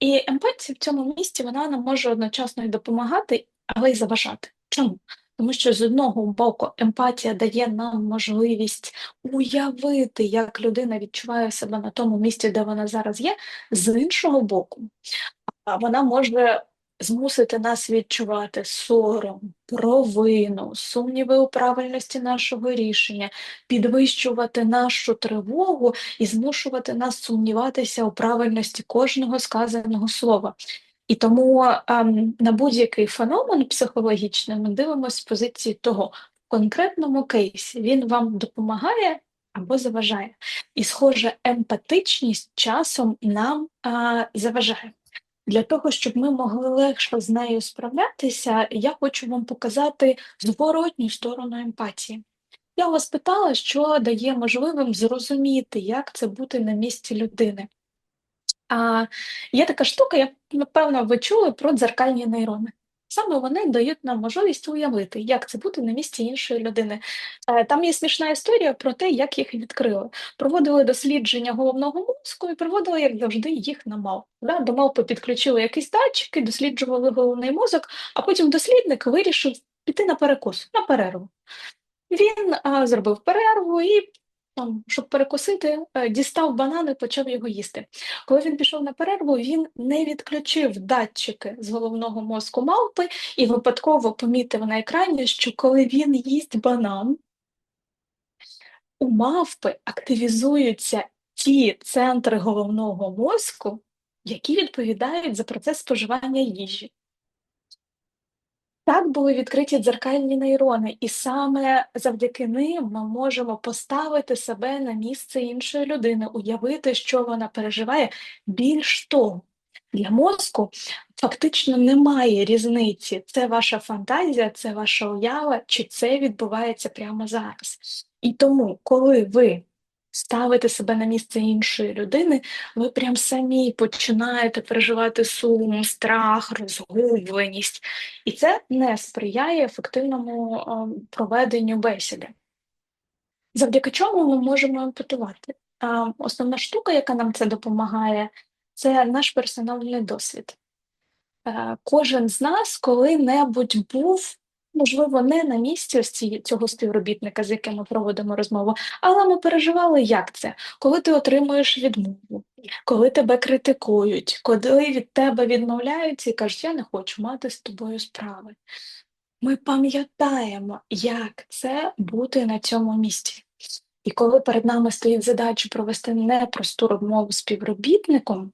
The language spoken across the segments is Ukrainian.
І емпатія в цьому місці вона нам може одночасно і допомагати, але й заважати. Чому? Тому що з одного боку емпатія дає нам можливість уявити, як людина відчуває себе на тому місці, де вона зараз є, з іншого боку, вона може змусити нас відчувати сором, провину, сумніви у правильності нашого рішення, підвищувати нашу тривогу і змушувати нас сумніватися у правильності кожного сказаного слова. І тому ем, на будь-який феномен психологічний ми дивимося з позиції того, в конкретному кейсі він вам допомагає або заважає. І, схоже, емпатичність часом нам а, заважає. Для того, щоб ми могли легше з нею справлятися, я хочу вам показати зворотню сторону емпатії. Я вас питала, що дає можливим зрозуміти, як це бути на місці людини. А є така штука, я напевно, ви чули про дзеркальні нейрони. Саме вони дають нам можливість уявити, як це бути на місці іншої людини. Е, там є смішна історія про те, як їх відкрили. Проводили дослідження головного мозку і проводили, як завжди, їх на мав. До мавпи підключили якісь датчики, досліджували головний мозок, а потім дослідник вирішив піти на перекус, на перерву. Він а, зробив перерву і щоб перекусити, е, дістав банан і почав його їсти. Коли він пішов на перерву, він не відключив датчики з головного мозку мавпи і випадково помітив на екрані, що коли він їсть банан, у мавпи активізуються ті центри головного мозку, які відповідають за процес споживання їжі. Так були відкриті дзеркальні нейрони, і саме завдяки ним ми можемо поставити себе на місце іншої людини, уявити, що вона переживає. Більш того, для мозку фактично немає різниці. Це ваша фантазія, це ваша уява, чи це відбувається прямо зараз. І тому, коли ви ставите себе на місце іншої людини, ви прям самі починаєте переживати сум, страх, розгубленість, і це не сприяє ефективному проведенню бесіди. Завдяки чому ми можемо емпатувати? Основна штука, яка нам це допомагає, це наш персональний досвід. Е, кожен з нас коли-небудь був можливо, не на місці ось ці, цього співробітника, з яким ми проводимо розмову, але ми переживали, як це, коли ти отримуєш відмову, коли тебе критикують, коли від тебе відмовляються і кажуть, я не хочу мати з тобою справи. Ми пам'ятаємо, як це бути на цьому місці. І коли перед нами стоїть задача провести непросту розмову з співробітником,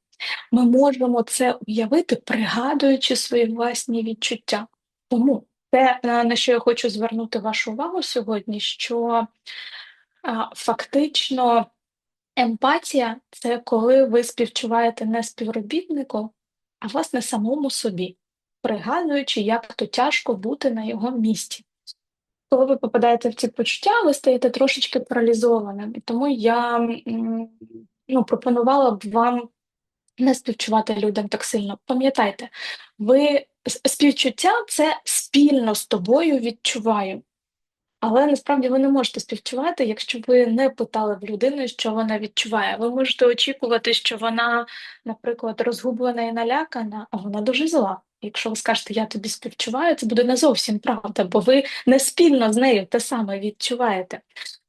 ми можемо це уявити, пригадуючи свої власні відчуття. Тому те, на що я хочу звернути вашу увагу сьогодні, що фактично емпатія це коли ви співчуваєте не співробітнику, а власне самому собі, пригадуючи, як то тяжко бути на його місці. Коли ви попадаєте в ці почуття, ви стаєте трошечки паралізованим. І тому я ну, пропонувала б вам не співчувати людям так сильно. Пам'ятайте, ви співчуття це спільно з тобою відчуваю. Але насправді ви не можете співчувати, якщо ви не питали в людини, що вона відчуває. Ви можете очікувати, що вона, наприклад, розгублена і налякана, а вона дуже зла. Якщо ви скажете, я тобі співчуваю, це буде не зовсім правда, бо ви не спільно з нею те саме відчуваєте.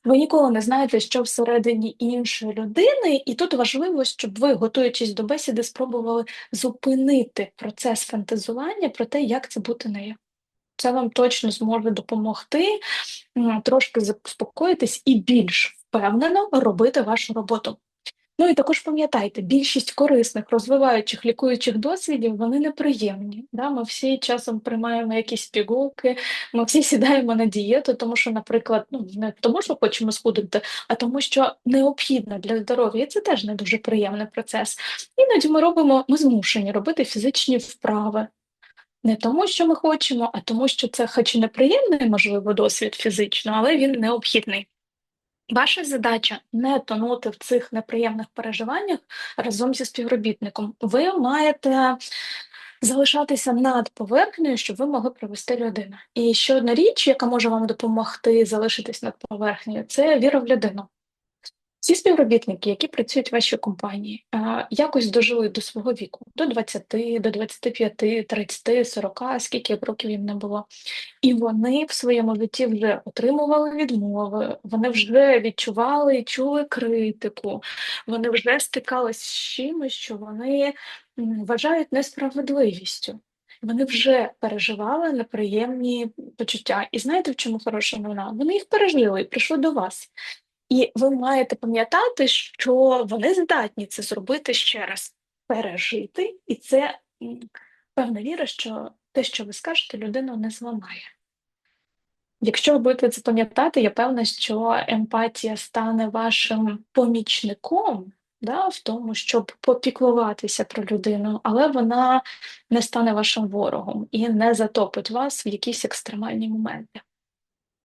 Ви ніколи не знаєте, що всередині іншої людини, і тут важливо, щоб ви, готуючись до бесіди, спробували зупинити процес фантазування про те, як це бути нею. Це вам точно зможе допомогти трошки заспокоїтись і більш впевнено робити вашу роботу. Ну і також пам'ятайте, більшість корисних, розвиваючих, лікуючих досвідів вони неприємні. Да? Ми всі часом приймаємо якісь пігулки, ми всі сідаємо на дієту, тому що, наприклад, ну не тому, що хочемо схудити, а тому, що необхідно для здоров'я. І це теж не дуже приємний процес. Іноді ми робимо, ми змушені робити фізичні вправи. Не тому, що ми хочемо, а тому, що це, хоч і неприємний, можливо, досвід фізично, але він необхідний. Ваша задача не тонути в цих неприємних переживаннях разом зі співробітником. Ви маєте залишатися над поверхнею, щоб ви могли провести людину. І ще одна річ, яка може вам допомогти залишитись над поверхнею, це віра в людину. Всі співробітники, які працюють в вашій компанії, якось дожили до свого віку, до 20, до 25, 30, 40, скільки б років їм не було. І вони в своєму житті вже отримували відмови, вони вже відчували і чули критику, вони вже стикались з чимось, що вони вважають несправедливістю. Вони вже переживали неприємні почуття. І знаєте, в чому хороша новина? Вони їх пережили і прийшли до вас. І ви маєте пам'ятати, що вони здатні це зробити ще раз, пережити, і це певна віра, що те, що ви скажете, людину не зламає. Якщо ви будете це пам'ятати, я певна, що емпатія стане вашим помічником, да, в тому, щоб попіклуватися про людину, але вона не стане вашим ворогом і не затопить вас в якісь екстремальні моменти.